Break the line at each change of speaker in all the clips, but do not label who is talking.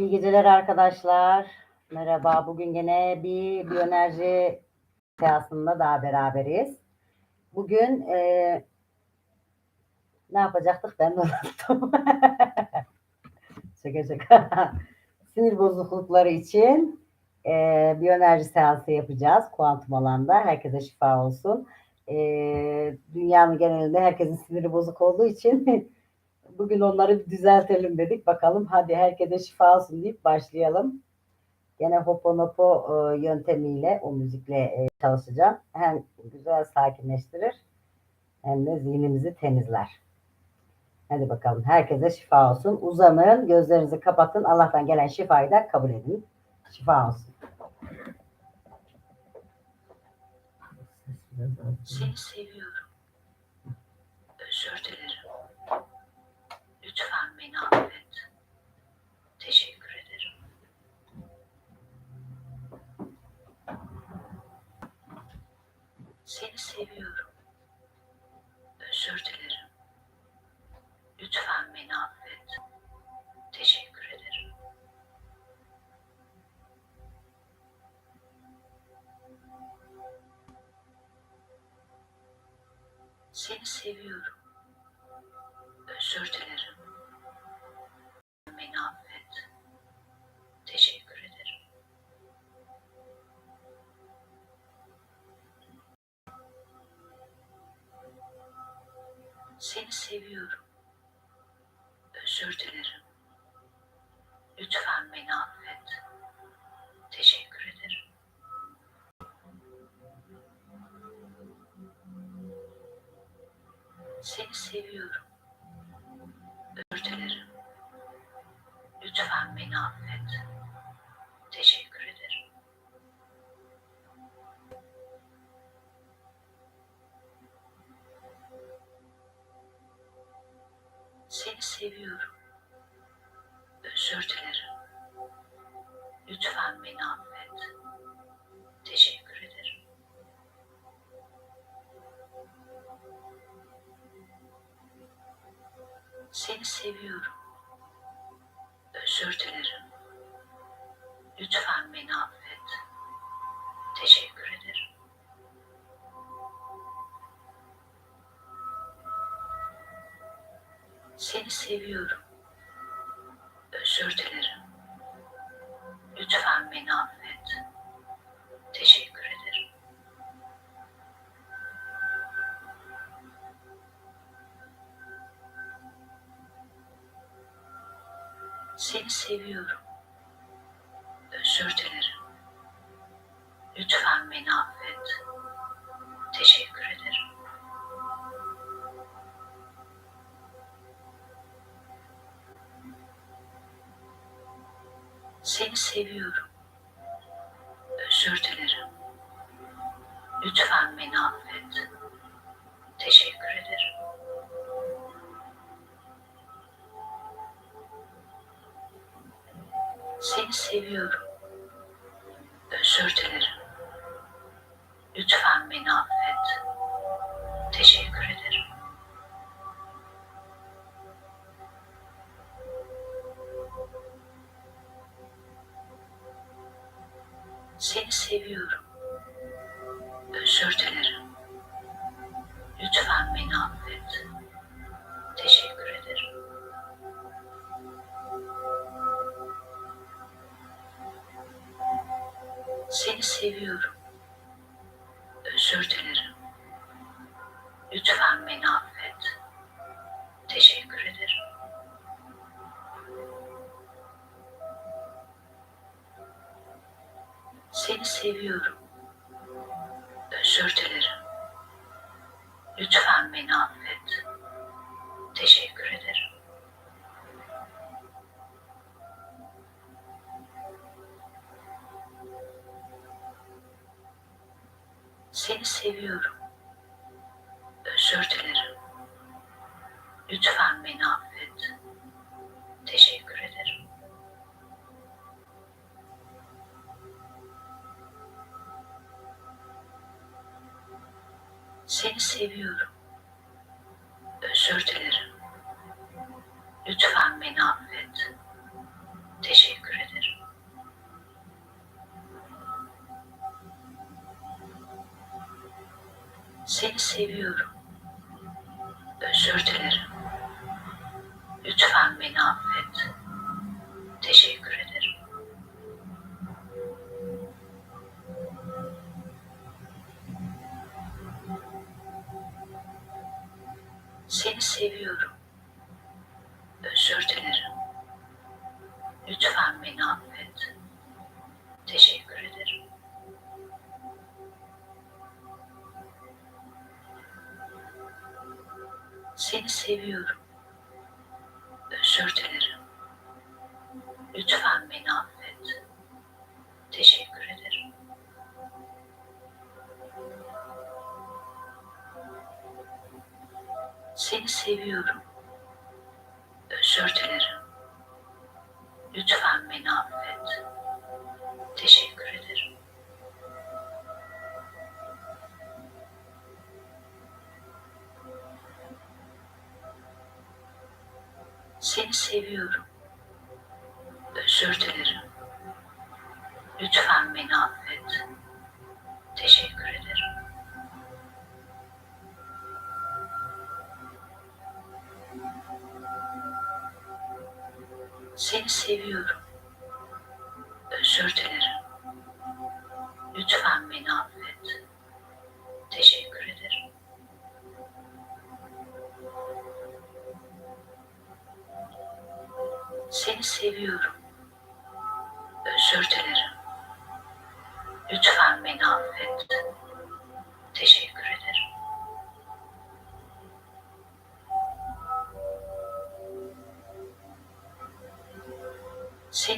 İyi geceler arkadaşlar. Merhaba. Bugün gene bir biyoenerji seansında daha beraberiz. Bugün e, ne yapacaktık ben de unuttum. şaka şaka. Sinir bozuklukları için e, biyoenerji seansı yapacağız kuantum alanda. Herkese şifa olsun. E, dünyanın genelinde herkesin siniri bozuk olduğu için Bugün onları düzeltelim dedik. Bakalım hadi herkese şifa olsun deyip başlayalım. Gene Hoponopo e, yöntemiyle o müzikle e, çalışacağım. Hem güzel sakinleştirir hem de zihnimizi temizler. Hadi bakalım herkese şifa olsun. Uzanın, gözlerinizi kapatın. Allah'tan gelen şifayı da kabul edin. Şifa olsun.
Seni seviyorum. Özür dilerim. Beni affet. Teşekkür ederim. Seni seviyorum. Özür dilerim. Lütfen beni affet. Teşekkür ederim. Seni seviyorum. Özür dilerim. Seni seviyorum. Özür dilerim. Lütfen beni affet. Teşekkür ederim. Seni seviyorum. Özür dilerim. Lütfen beni affet. Seviyorum. Özür dilerim. Lütfen beni affet. Teşekkür ederim. Seni seviyorum. Özür dilerim. Lütfen beni affet. Teşekkür Seni seviyorum. Özür dilerim. Lütfen beni affet. Teşekkür ederim. Seni seviyorum. Özür dilerim. Seni seviyorum. Özür dilerim. Lütfen beni affet. Teşekkür ederim. Seni seviyorum. Özür dilerim. Seni seviyorum. Özür dilerim. Lütfen beni affet. Teşekkür ederim. Seni seviyorum. Seviyorum. Özür dilerim. Lütfen beni affet. Teşekkür ederim. Seni seviyorum. Özür dilerim. Lütfen beni affet. Seni seviyorum. Özür dilerim. Lütfen beni affet. Teşekkür ederim. Seni seviyorum. Özür dilerim. Lütfen beni Özür dilerim. Lütfen beni affet. Teşekkür ederim. Seni seviyorum. Özür dilerim. Lütfen beni affet. Teşekkür ederim. Seni seviyorum. Özür dilerim. Lütfen beni affet. Teşekkür ederim. Seni seviyorum. Özür dilerim. Lütfen beni affet. Seviyorum. Özür dilerim. Lütfen beni affet. Teşekkür ederim. Seni seviyorum. Özür dilerim.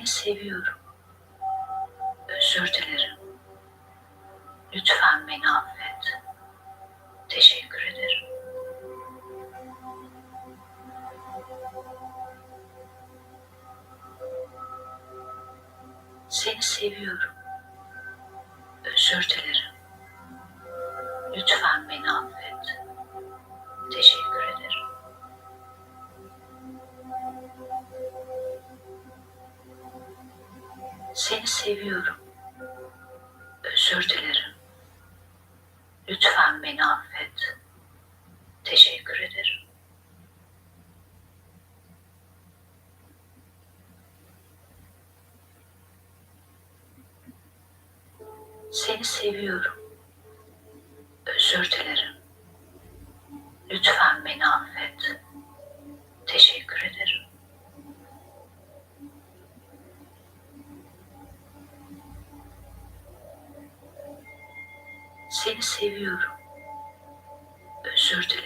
Seni seviyorum. Özür dilerim. Lütfen beni affet. Teşekkür ederim. Seni seviyorum. Özür dilerim. Lütfen beni affet. Teşekkür ederim. Seni seviyorum. Özür dilerim. Lütfen beni affet. Teşekkür ederim. Seni seviyorum. Özür dilerim.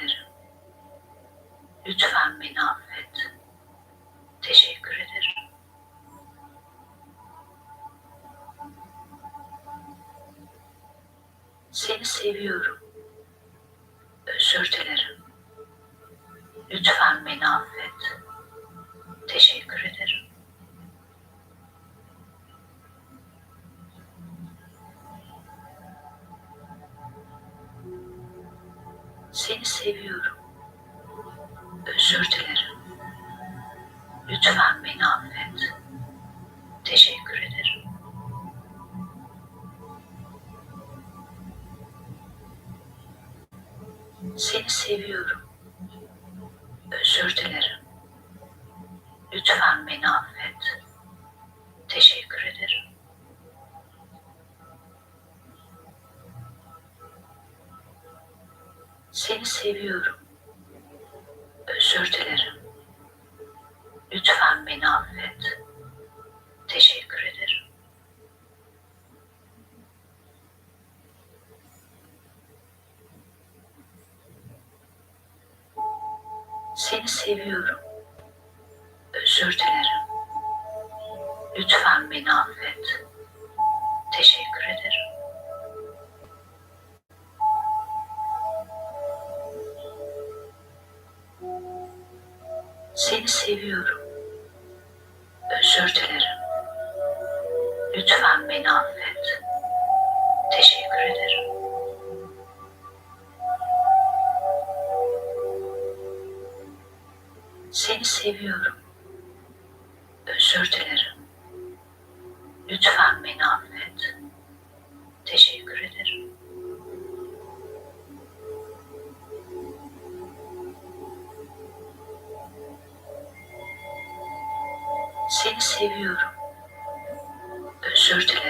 Seni seviyorum. Özür dilerim. Lütfen beni affet. Seviyorum. Özür dilerim. Lütfen beni affet. Teşekkür ederim. Seni seviyorum. Özür dilerim. Lütfen beni affet. seviyorum. Özür dilerim. Lütfen beni affet. Teşekkür ederim. Seni seviyorum. Özür dilerim.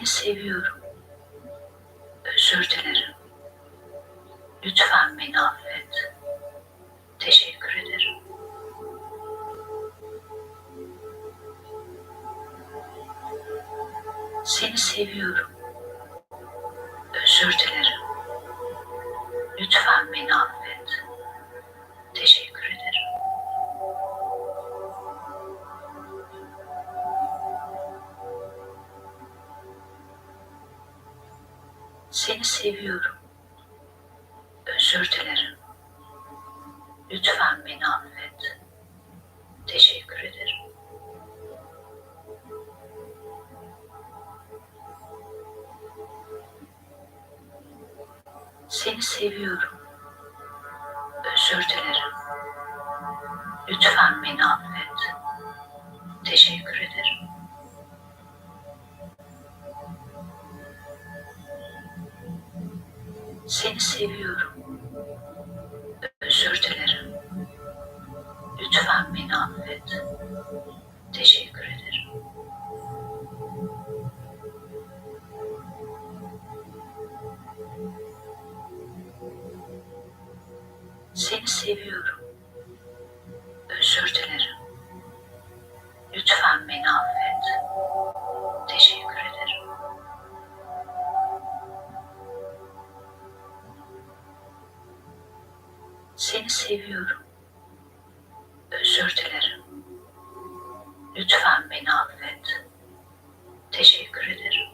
Seni seviyorum. Özür dilerim. Lütfen beni affet. Teşekkür ederim. Seni seviyorum. Özür dilerim. Lütfen beni affet. Seni seviyorum. Özür dilerim. Lütfen beni affet. Teşekkür ederim. Seni seviyorum. Seni seviyorum. Özür dilerim. Lütfen beni affet. Teşekkür ederim. Seni seviyorum. Lütfen beni affet. Teşekkür ederim.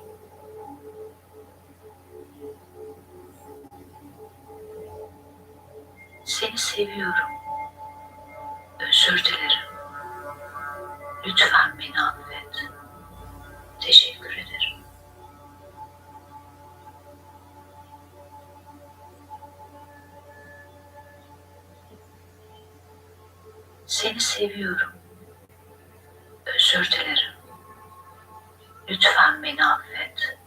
Seni seviyorum. Özür dilerim. Lütfen beni affet. Teşekkür ederim. Seni seviyorum. Özür dilerim. Lütfen beni affet.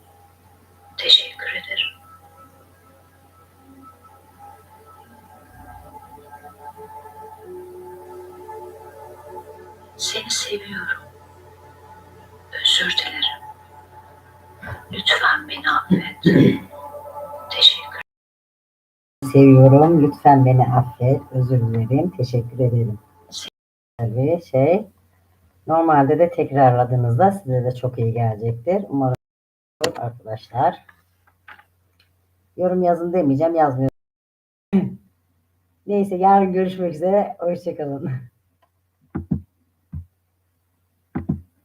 Teşekkür ederim. Seni seviyorum. Özür dilerim. Lütfen beni affet. Teşekkür Seviyorum. Lütfen beni affet. Özür dilerim. Teşekkür ederim.
Tabii şey normalde de tekrarladığınızda size de çok iyi gelecektir. Umarım arkadaşlar. Yorum yazın demeyeceğim. Yazmıyorum. Neyse yarın görüşmek üzere. Hoşçakalın.